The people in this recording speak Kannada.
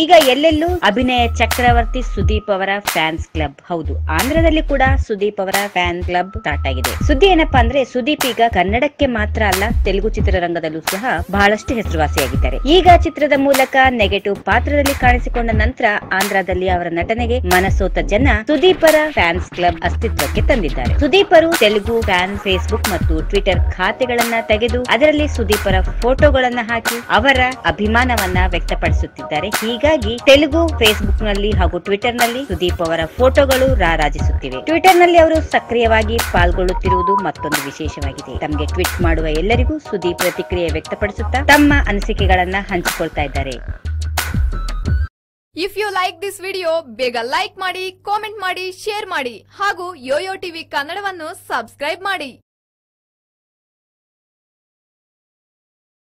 ಈಗ ಎಲ್ಲೆಲ್ಲೂ ಅಭಿನಯ ಚಕ್ರವರ್ತಿ ಸುದೀಪ್ ಅವರ ಫ್ಯಾನ್ಸ್ ಕ್ಲಬ್. ಹೌದು, ಆಂಧ್ರದಲ್ಲಿ ಕೂಡ ಸುದೀಪ್ ಅವರ ಫ್ಯಾನ್ ಕ್ಲಬ್ ಸ್ಟಾರ್ಟ್ ಆಗಿದೆ. ಸುದ್ದಿ ಏನಪ್ಪಾ ಅಂದ್ರೆ, ಸುದೀಪ್ ಈಗ ಕನ್ನಡಕ್ಕೆ ಮಾತ್ರ ಅಲ್ಲ, ತೆಲುಗು ಚಿತ್ರರಂಗದಲ್ಲೂ ಸಹ ಬಹಳಷ್ಟು ಹೆಸರುವಾಸಿಯಾಗಿದ್ದಾರೆ. ಈಗ ಚಿತ್ರದ ಮೂಲಕ ನೆಗೆಟಿವ್ ಪಾತ್ರದಲ್ಲಿ ಕಾಣಿಸಿಕೊಂಡ ನಂತರ ಆಂಧ್ರದಲ್ಲಿ ಅವರ ನಟನೆಗೆ ಮನಸೋತ ಜನ ಸುದೀಪರ ಫ್ಯಾನ್ಸ್ ಕ್ಲಬ್ ಅಸ್ತಿತ್ವಕ್ಕೆ ತಂದಿದ್ದಾರೆ. ಸುದೀಪರು ತೆಲುಗು ಫ್ಯಾನ್ ಫೇಸ್ಬುಕ್ ಮತ್ತು ಟ್ವಿಟರ್ ಖಾತೆಗಳನ್ನ ತೆಗೆದು, ಅದರಲ್ಲಿ ಸುದೀಪರ ಫೋಟೋಗಳನ್ನ ಹಾಕಿ ಅವರ ಅಭಿಮಾನವನ್ನ ವ್ಯಕ್ತಪಡಿಸುತ್ತಿದ್ದಾರೆ. ಹೀಗಾಗಿ ತೆಲುಗು ಫೇಸ್ಬುಕ್ನಲ್ಲಿ ಹಾಗೂ ಟ್ವಿಟರ್ನಲ್ಲಿ ಸುದೀಪ್ ಅವರ ಫೋಟೋಗಳು ರಾರಾಜಿಸುತ್ತಿವೆ. ಟ್ವಿಟರ್ನಲ್ಲಿ ಅವರು ಸಕ್ರಿಯವಾಗಿ ಪಾಲ್ಗೊಳ್ಳುತ್ತಿರುವುದು ಮತ್ತೊಂದು ವಿಶೇಷವಾಗಿದೆ. ತಮಗೆ ಟ್ವೀಟ್ ಮಾಡುವ ಎಲ್ಲರಿಗೂ ಸುದೀಪ್ ಪ್ರತಿಕ್ರಿಯೆ ವ್ಯಕ್ತಪಡಿಸುತ್ತಾ ತಮ್ಮ ಅನಿಸಿಕೆಗಳನ್ನ ಹಂಚಿಕೊಳ್ತಾ ಇದ್ದಾರೆ. If you like this video ಬೇಗ ಲೈಕ್ ಮಾಡಿ ಕಾಮೆಂಟ್ ಮಾಡಿ ಶೇರ್ ಮಾಡಿ ಹಾಗೂ ಯೋಯೋ ಟಿವಿ ಕನ್ನಡವನ್ನು ಸಬ್ಸ್ಕ್ರೈಬ್ ಮಾಡಿ.